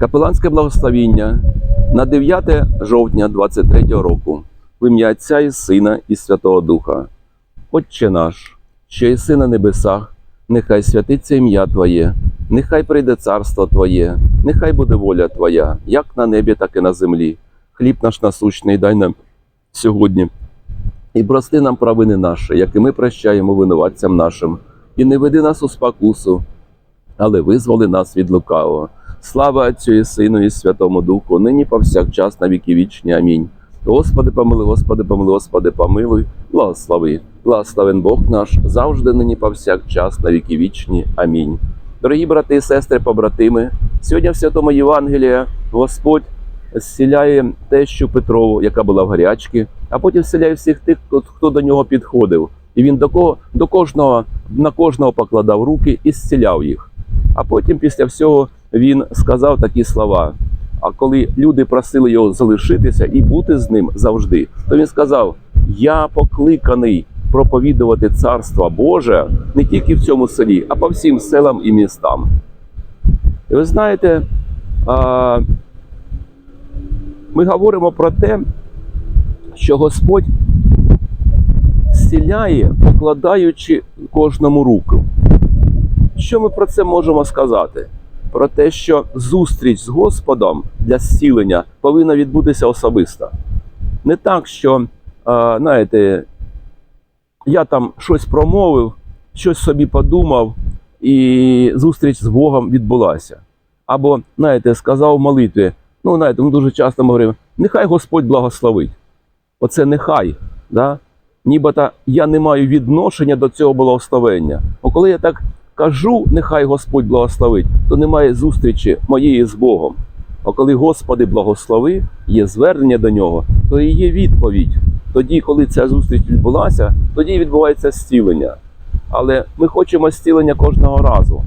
Капеланське благословіння на 9 жовтня 23 року в ім'я Отця і Сина і Святого Духа. Отче наш, що єси на небесах, нехай святиться ім'я Твоє, нехай прийде царство Твоє, нехай буде воля Твоя, як на небі, так і на землі. Хліб наш насущний дай нам сьогодні. І прости нам провини наші, як і ми прощаємо винуватцям нашим, і не веди нас у спокусу, але визволи нас від лукавого. Слава Отцю і Сину і Святому Духу, нині повсякчас на віки вічні. Амінь. Господи, помилуй, Господи, помилуй, Господи, помилуй, благослови. Благословен Бог наш, завжди нині повсякчас на віки вічні. Амінь. Дорогі брати і сестри, побратими, сьогодні в Святому Євангелії Господь зціляє тещу Петрову, яка була в гарячці, а потім зціляє всіх тих, хто- до нього підходив. І він до кого до кожного на кожного покладав руки і зціляв їх. А потім, після всього, він сказав такі слова. А коли люди просили його залишитися і бути з ним завжди, то він сказав: Я покликаний проповідувати царство Боже не тільки в цьому селі, а по всім селам і містам. І ви знаєте, ми говоримо про те, що Господь зціляє, покладаючи кожному руку. Що ми про це можемо сказати? Про те, що зустріч з Господом для зцілення повинна відбутися особисто. Не так, що, знаєте, я там щось промовив, щось собі подумав, і зустріч з Богом відбулася. Або, знаєте, сказав в молитві, ну, знаєте, ми дуже часто ми говоримо, нехай Господь благословить. Оце нехай. Да? Нібито я не маю відношення до цього благословення. А коли я так кажу, нехай Господь благословить, то немає зустрічі моєї з Богом. А коли Господи благослови, є звернення до нього, то і є відповідь. Тоді, коли ця зустріч відбулася, тоді відбувається зцілення. Але ми хочемо зцілення кожного разу.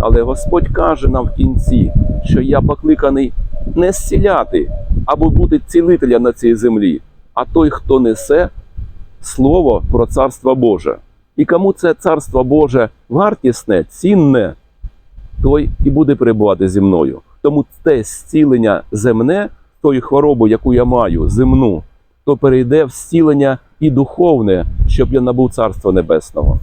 Але Господь каже нам в кінці, що я покликаний не зціляти або бути цілителем на цій землі, а той, хто несе слово про царство Боже. І кому це царство Боже вартісне, цінне, той і буде перебувати зі мною. Тому те зцілення земне, тої хвороби, яку я маю, земну, то перейде в зцілення і духовне, щоб я набув царства небесного.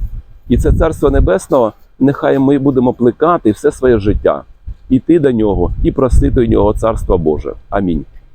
І це царство небесного, нехай ми будемо плекати все своє життя, іти до нього і просити у нього царства Боже. Амінь.